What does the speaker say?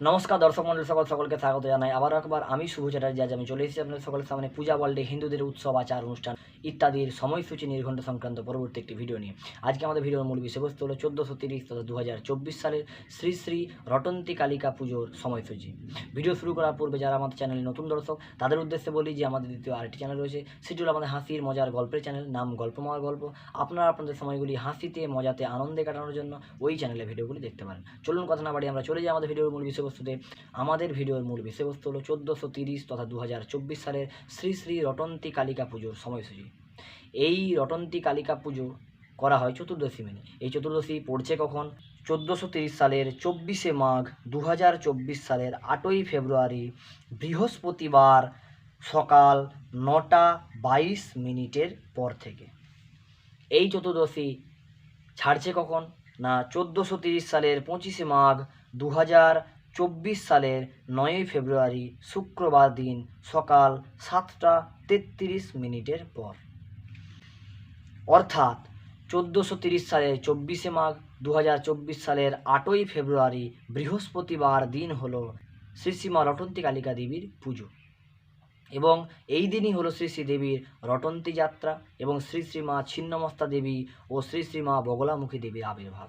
নমস্কার, দর্শক মন্ডল সকল সকলকে স্বাগত জানাই। আবারও একবার আমি শুভ চ্যাটার্জি, আজ আমি চলে এসেছি আপনাদের সকলের সামনে পূজা ওয়ার্ল্ডে হিন্দুদের উৎসব, আচার, অনুষ্ঠান ইত্যাদির সময়সূচি নির্ঘণ্ট সংক্রান্ত পরবর্তী একটি ভিডিও নিয়ে। আজকে আমাদের ভিডিওর মূল বিষয়বস্তু হলো চোদ্দোশো তিরিশ তথা দু হাজার চব্বিশ সালের শ্রী শ্রী রটন্তী কালিকা পুজোর সময়সূচি। ভিডিও শুরু করার পূর্বে যারা আমাদের চ্যানেলে নতুন দর্শক, তাদের উদ্দেশ্যে বলি যে আমাদের দ্বিতীয় আরেকটি চ্যানেল রয়েছে, সেটি হলো আমাদের হাসির মজার গল্পের চ্যানেল, নাম গল্পময় গল্প। আপনারা আপনাদের সময়গুলি হাসিতে, মজাতে, আনন্দে কাটানোর জন্য ওই চ্যানেলে ভিডিওগুলি দেখতে পারেন। চলুন কথা না বাড়ি আমরা চলে যাই আমাদের ভিডিওর মূল বিষয়বস্তুতে আমাদের ভিডিওর মূল বিষয়বস্তু হলো চোদ্দোশো তিরিশ তথা দু হাজার চব্বিশ সালের শ্রী শ্রী রটন্তী কালিকা পুজোর সময়সূচি। এই রটন্তী কালিকা পুজো করা হয় চতুর্দশী মেনে। এই চতুর্দশী পড়ছে কখন? চোদ্দোশো তিরিশ সালের চব্বিশে মাঘ দু হাজার চব্বিশ সালের আটই ফেব্রুয়ারি বৃহস্পতিবার সকাল নটা বাইশ মিনিটের পর থেকে। এই চতুর্দশী ছাড়ছে কখন? না, চোদ্দোশো তিরিশ সালের পঁচিশে মাঘ দু হাজার চব্বিশ সালের নয়ই ফেব্রুয়ারি শুক্রবার দিন সকাল সাতটা তেত্রিশ মিনিটের পর। অর্থাৎ চোদ্দোশো তিরিশ সালের চব্বিশে মাঘ দু হাজার চব্বিশ সালের আটই ফেব্রুয়ারি বৃহস্পতিবার দিন হলো শ্রী শ্রীমা রটন্তী কালিকা দেবীর পুজো। এবং এই দিনই হলো শ্রী শ্রী দেবীর রটন্তী যাত্রা এবং শ্রী শ্রীমা ছিন্নমস্তা দেবী ও শ্রী শ্রীমা বগলামুখী দেবীর আবির্ভাব।